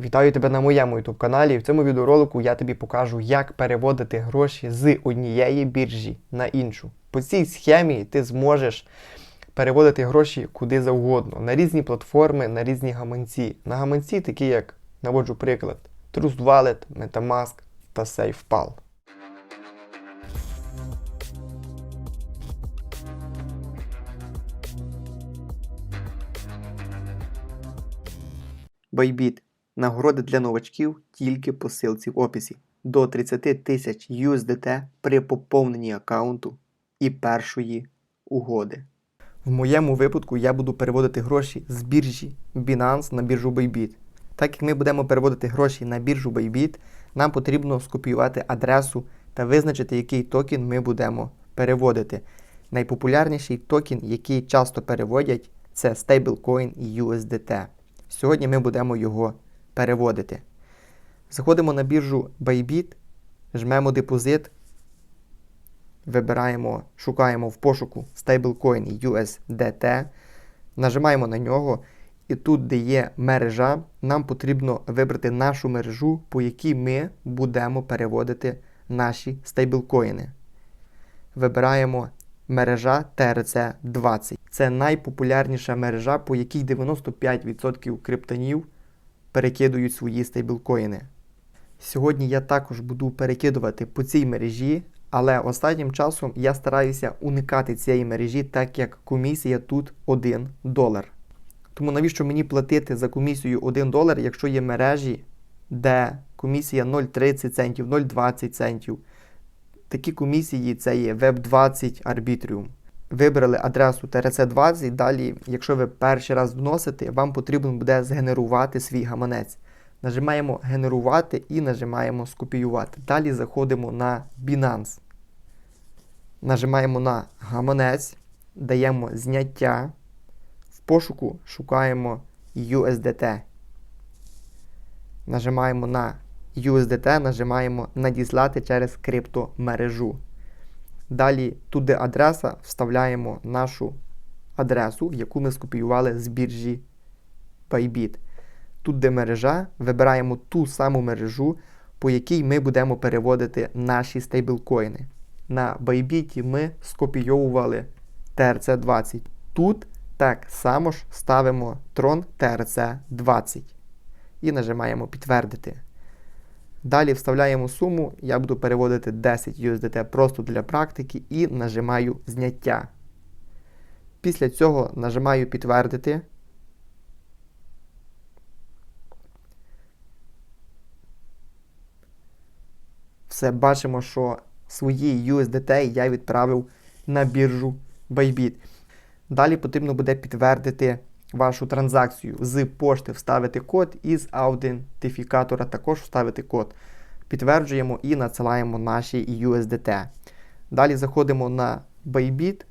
Вітаю тебе на моєму YouTube каналі. В цьому відеоролику я тобі покажу, як переводити гроші з однієї біржі на іншу. По цій схемі ти зможеш переводити гроші куди завгодно, на різні платформи, на різні гаманці. На гаманці, такі як наводжу приклад: Trust Wallet, Metamask та SafePal. Bybit. Нагороди для новачків тільки по ссылці в описі. До 30 тисяч USDT при поповненні аккаунту і першої угоди. В моєму випадку я буду переводити гроші з біржі Binance на біржу Bybit. Так як ми будемо переводити гроші на біржу Bybit, нам потрібно скопіювати адресу та визначити, який токен ми будемо переводити. Найпопулярніший токен, який часто переводять, це Stablecoin USDT. Сьогодні ми будемо його переводити. Заходимо на біржу Bybit, жмемо депозит, вибираємо, шукаємо в пошуку Stablecoin USDT, нажимаємо на нього, і тут, де є мережа, нам потрібно вибрати нашу мережу, по якій ми будемо переводити наші стейблкоїни. Вибираємо мережа TRC20. Це найпопулярніша мережа, по якій 95% криптонів перекидують свої стейблкоїни. Сьогодні я також буду перекидувати по цій мережі, але останнім часом я стараюся уникати цієї мережі, так як комісія тут 1 долар. Тому навіщо мені платити за комісію 1 долар, якщо є мережі, де комісія 0,30 центів, 0,20 центів. Такі комісії це є Web20 Arbitrium. Вибрали адресу TRC20, далі, якщо ви перший раз вносите, вам потрібно буде згенерувати свій гаманець. Нажимаємо Генерувати і нажимаємо Скопіювати. Далі заходимо на Binance. Нажимаємо на гаманець, даємо зняття. В пошуку шукаємо USDT. Нажимаємо на USDT, нажимаємо Надіслати через криптомережу. Далі, тут, де адреса, вставляємо нашу адресу, яку ми скопіювали з біржі Bybit. Тут, де мережа, вибираємо ту саму мережу, по якій ми будемо переводити наші стейблкоїни. На Bybit ми скопійовували TRC20. Тут так само ж ставимо Tron TRC20 і нажимаємо підтвердити. Далі вставляємо суму, я буду переводити 10 USDT просто для практики і нажимаю зняття. Після цього нажимаю підтвердити. Все, бачимо, що свої USDT я відправив на біржу Bybit. Далі потрібно буде підтвердити вашу транзакцію. З пошти вставити код і з аутентифікатора також вставити код. Підтверджуємо і надсилаємо наші USDT. Далі заходимо на Bybit.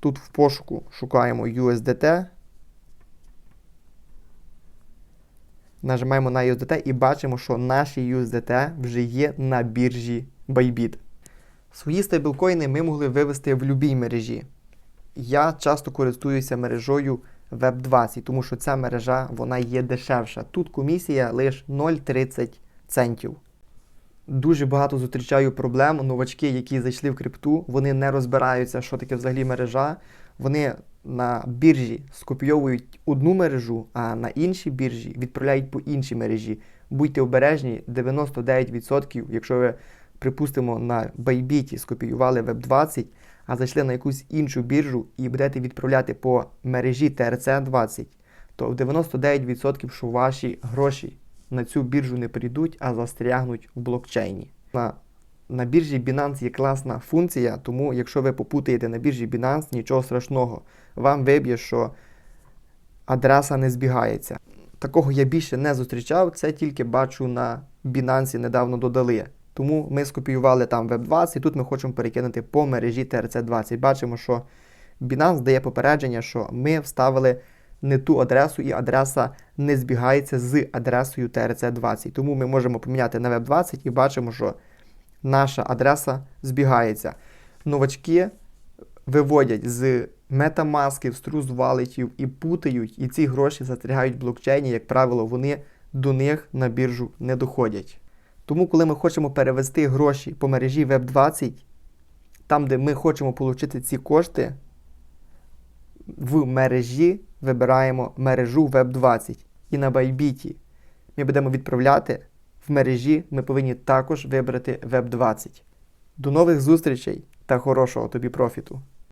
Тут в пошуку шукаємо USDT. Нажимаємо на USDT і бачимо, що наші USDT вже є на біржі Bybit. Свої стейблкоїни ми могли вивести в будь-якій мережі. Я часто користуюся мережою Web20, тому що ця мережа вона є дешевша. Тут комісія лише 0,30 центів. Дуже багато зустрічаю проблем. Новачки, які зайшли в крипту, вони не розбираються, що таке взагалі мережа. Вони на біржі скопійовують одну мережу, а на іншій біржі відправляють по іншій мережі. Будьте обережні, 99%, якщо ви, припустимо, на Bybit скопіювали Web20, а зайшли на якусь іншу біржу і будете відправляти по мережі TRC20, то в 99% що ваші гроші на цю біржу не прийдуть, а застрягнуть в блокчейні. На, на біржі Binance є класна функція, тому якщо ви попутаєте на біржі Binance, нічого страшного. Вам виб'є, що адреса не збігається. Такого я більше не зустрічав, це тільки бачу на Binance недавно додали. Тому ми скопіювали там Web20, тут ми хочемо перекинути по мережі TRC20. Бачимо, що Binance дає попередження, що ми вставили не ту адресу, і адреса не збігається з адресою TRC20. Тому ми можемо поміняти на Web20 і бачимо, що наша адреса збігається. Новачки виводять з метамасків, з трус валетів і путають, і ці гроші застрягають в блокчейні, як правило, вони до них на біржу не доходять. Тому, коли ми хочемо перевести гроші по мережі Web20, там, де ми хочемо отримати ці кошти, в мережі вибираємо мережу Web20. І на Bybit ми будемо відправляти в мережі, ми повинні також вибрати Web20. До нових зустрічей та хорошого тобі профіту!